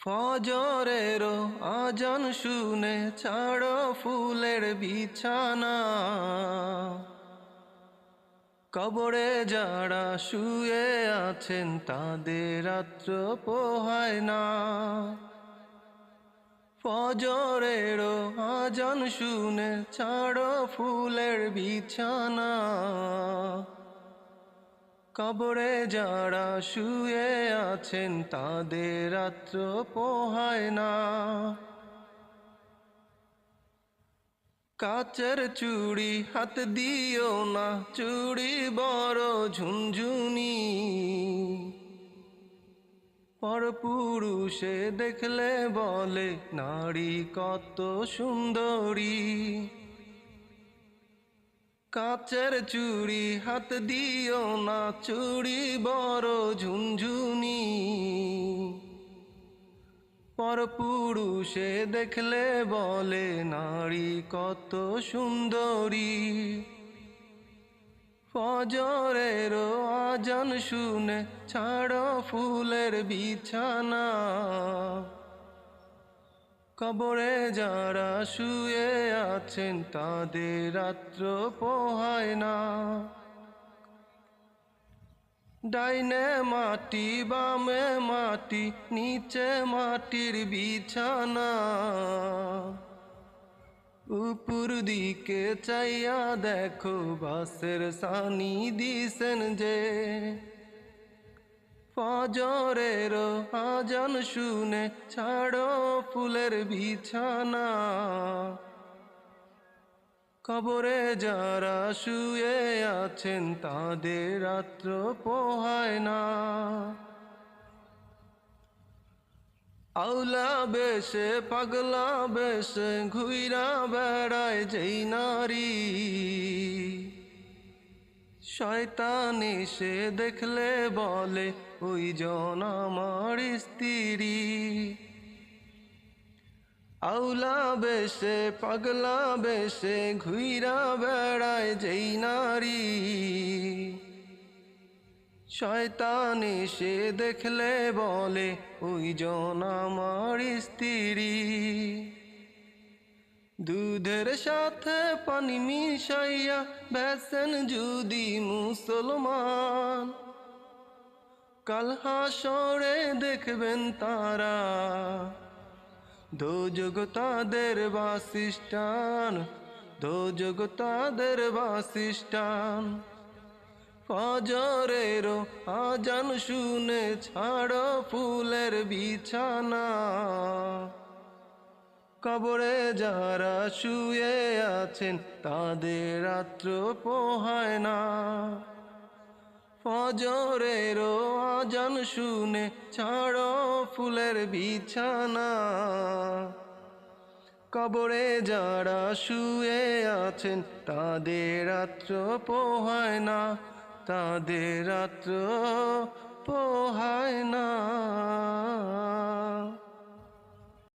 ফজরেরও আজান শুনে ছাড়ো ফুলের বিছানা। কবরে যারা শুয়ে আছেন তাদের রাত্র পোহায় না। ফজরের আজান শুনে ছাড়ো ফুলের বিছানা। কবরে যারা শুয়ে আছেন তাদের রাত্র পোহায় না। কাচের চুড়ি হাত দিও না, চুড়ি বড় ঝুনঝুনি। পরপুরুষে দেখলে বলে, নারী কত সুন্দরী। কাচের চুড়ি, হাত দিও না চুড়ি, বড় ঝুনঝুনি। পরপুরুষে দেখলে বলে, নারী কত সুন্দরী। ফজরের আজান শুনে ছাড়ো ফুলের বিছানা। কবরে যারা শুয়ে আছেন তাদের রাত্র পোহায় না। ডাইনে মাটি, বামে মাটি, নিচে মাটির বিছানা। উপর দিকে চাইয়া দেখো বাসের সানি দিছেন যে। ফজরের আজান শুনে ছাড়ো ফুলের বিছানা। কবরে যারা শুয়ে আছেন তাদের রাত্র পোহায় না। আউলা বেশে, পাগলা বেশে, ঘুইরা বেড়ায় যেই নারী। শয়তানি সে দেখলে বলে, ওই জন আমার স্ত্রী। আউলা বেশে, পাগলা বেশে, ঘুইরা বেড়ায় যেই নারী। শয়তানি সে দেখলে বলে, ওই জন আমার স্ত্রী। দুধের সাথে পানি মিশাইয়া বেসেন যদি মুসলমান। কাল হাসরে দেখবেন তারা দোজগ তাদের বাসিষ্ঠান দোজগ তাদের বাসিষ্ঠান ফজরের আজান শুনে ছাড়ো ফুলের বিছানা। কবরে যারা শুয়ে আছেন, তাদের রাত্র পোহায় না। ফজরের আজান শুনে ছাড়ো ফুলের বিছানা। কবরে যারা শুয়ে আছেন, তাদের রাত্র পোহায় না। তাদের রাত্র পোহায় না।